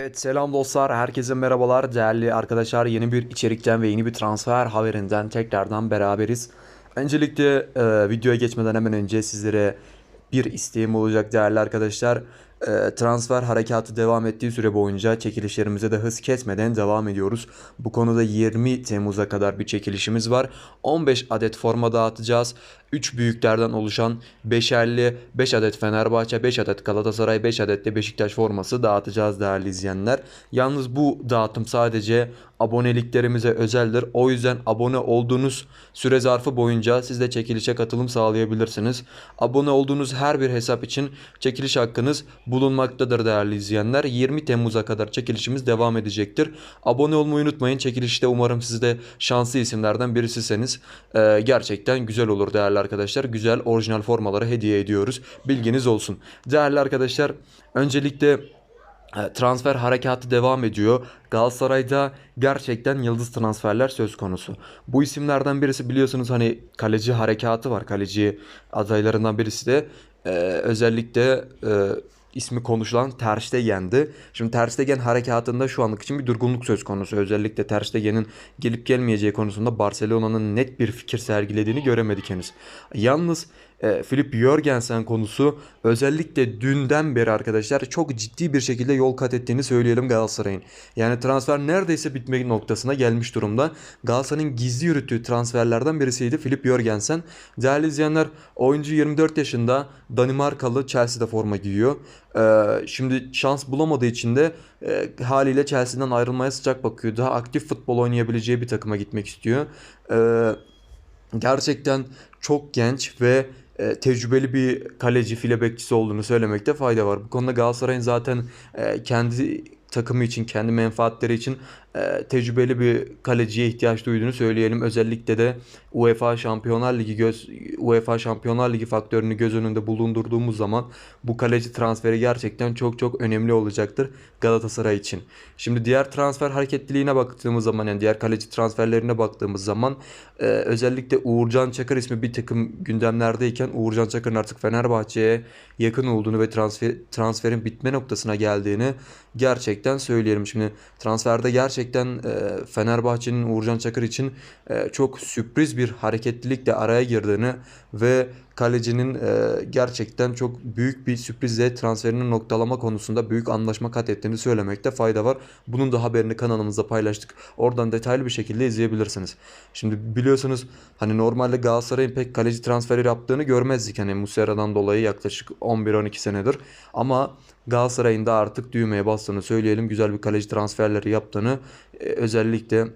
Evet selam dostlar, herkese merhabalar. Değerli arkadaşlar yeni bir içerikten ve yeni bir transfer haberinden tekrardan beraberiz. Öncelikle e, videoya geçmeden hemen önce sizlere bir isteğim olacak değerli arkadaşlar. E, transfer harekatı devam ettiği süre boyunca çekilişlerimize de hız kesmeden devam ediyoruz. Bu konuda 20 Temmuz'a kadar bir çekilişimiz var. 15 adet forma dağıtacağız. 3 büyüklerden oluşan 5'erli 5 adet Fenerbahçe, 5 adet Galatasaray, 5 adet de Beşiktaş forması dağıtacağız değerli izleyenler. Yalnız bu dağıtım sadece aboneliklerimize özeldir. O yüzden abone olduğunuz süre zarfı boyunca siz de çekilişe katılım sağlayabilirsiniz. Abone olduğunuz her bir hesap için çekiliş hakkınız bulunmaktadır değerli izleyenler. 20 Temmuz'a kadar çekilişimiz devam edecektir. Abone olmayı unutmayın. Çekilişte umarım siz de şanslı isimlerden birisiseniz e, gerçekten güzel olur değerli arkadaşlar. Güzel orijinal formaları hediye ediyoruz. Bilginiz olsun. Değerli arkadaşlar öncelikle Transfer harekatı devam ediyor. Galatasaray'da gerçekten yıldız transferler söz konusu. Bu isimlerden birisi biliyorsunuz hani kaleci harekatı var. Kaleci adaylarından birisi de e, özellikle e, ismi konuşulan Ter. Şimdi Ter harekatında şu anlık için bir durgunluk söz konusu. Özellikle Ter gelip gelmeyeceği konusunda Barcelona'nın net bir fikir sergilediğini göremedik henüz. Yalnız e, Filip Jörgensen konusu özellikle dünden beri arkadaşlar çok ciddi bir şekilde yol kat ettiğini söyleyelim Galatasaray'ın. Yani transfer neredeyse bitme noktasına gelmiş durumda. Galatasaray'ın gizli yürüttüğü transferlerden birisiydi Filip Jörgensen. Değerli izleyenler oyuncu 24 yaşında Danimarkalı Chelsea'de forma giyiyor. Ee, şimdi şans bulamadığı için de e, haliyle Chelsea'den ayrılmaya sıcak bakıyor. Daha aktif futbol oynayabileceği bir takıma gitmek istiyor. Ee, gerçekten çok genç ve tecrübeli bir kaleci, file bekçisi olduğunu söylemekte fayda var. Bu konuda Galatasaray'ın zaten e, kendi takımı için, kendi menfaatleri için e, tecrübeli bir kaleciye ihtiyaç duyduğunu söyleyelim. Özellikle de UEFA Şampiyonlar Ligi göz UEFA Şampiyonlar Ligi faktörünü göz önünde bulundurduğumuz zaman bu kaleci transferi gerçekten çok çok önemli olacaktır Galatasaray için. Şimdi diğer transfer hareketliliğine baktığımız zaman yani diğer kaleci transferlerine baktığımız zaman e, özellikle Uğurcan Çakır ismi bir takım gündemlerdeyken Uğurcan Çakır'ın artık Fenerbahçe'ye yakın olduğunu ve transfer transferin bitme noktasına geldiğini gerçekten söyleyelim. Şimdi transferde gerçekten e, Fenerbahçe'nin Uğurcan Çakır için e, çok sürpriz bir hareketlilikle araya girdiğini ve kalecinin e, gerçekten çok büyük bir sürprizle transferinin noktalama konusunda büyük anlaşma kat ettiğini söylemekte fayda var. Bunun da haberini kanalımızda paylaştık. Oradan detaylı bir şekilde izleyebilirsiniz. Şimdi biliyorsunuz hani normalde Galatasaray'ın pek kaleci transferi yaptığını görmezdik. Hani Muslera'dan dolayı yaklaşık 11-12 senedir. Ama Galatasaray'ın da artık düğmeye bastığını söyleyelim. Güzel bir kaleci transferleri yaptığını e, özellikle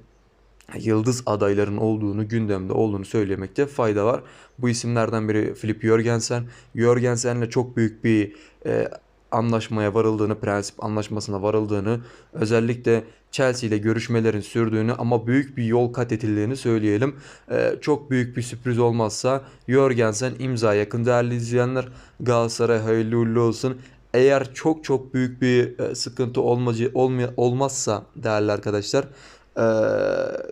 yıldız adayların olduğunu, gündemde olduğunu söylemekte fayda var. Bu isimlerden biri Filip Jörgensen. Jörgensen'le çok büyük bir e, anlaşmaya varıldığını, prensip anlaşmasına varıldığını, özellikle Chelsea ile görüşmelerin sürdüğünü ama büyük bir yol kat edildiğini söyleyelim. E, çok büyük bir sürpriz olmazsa Jörgensen imza yakın değerli izleyenler. Galatasaray hayırlı uğurlu olsun. Eğer çok çok büyük bir e, sıkıntı olmacı, olmazsa değerli arkadaşlar e,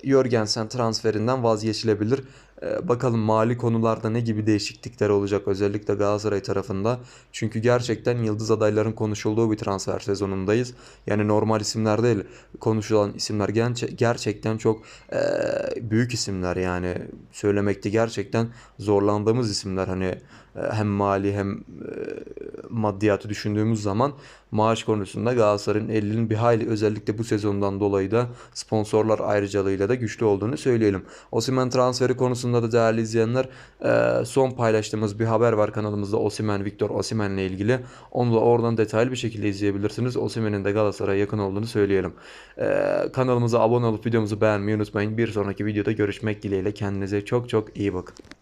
Jörgensen transferinden vazgeçilebilir. E, bakalım mali konularda ne gibi değişiklikler olacak özellikle Galatasaray tarafında. Çünkü gerçekten yıldız adayların konuşulduğu bir transfer sezonundayız. Yani normal isimler değil konuşulan isimler gerçekten çok e, büyük isimler yani söylemekte gerçekten zorlandığımız isimler hani e, hem mali hem e, maddiyatı düşündüğümüz zaman maaş konusunda Galatasaray'ın elinin bir hayli özellikle bu sezondan dolayı da sponsorlar ayrıcalığıyla da güçlü olduğunu söyleyelim. Osimhen transferi konusunda da değerli izleyenler e, son paylaştığımız bir haber var kanalımızda Osimhen, Victor Osimhen ile ilgili. Onu da oradan detaylı bir şekilde izleyebilirsiniz. Osimhen'in de Galatasaray'a yakın olduğunu söyleyelim. Kanalımıza abone olup videomuzu beğenmeyi unutmayın. Bir sonraki videoda görüşmek dileğiyle kendinize çok çok iyi bakın.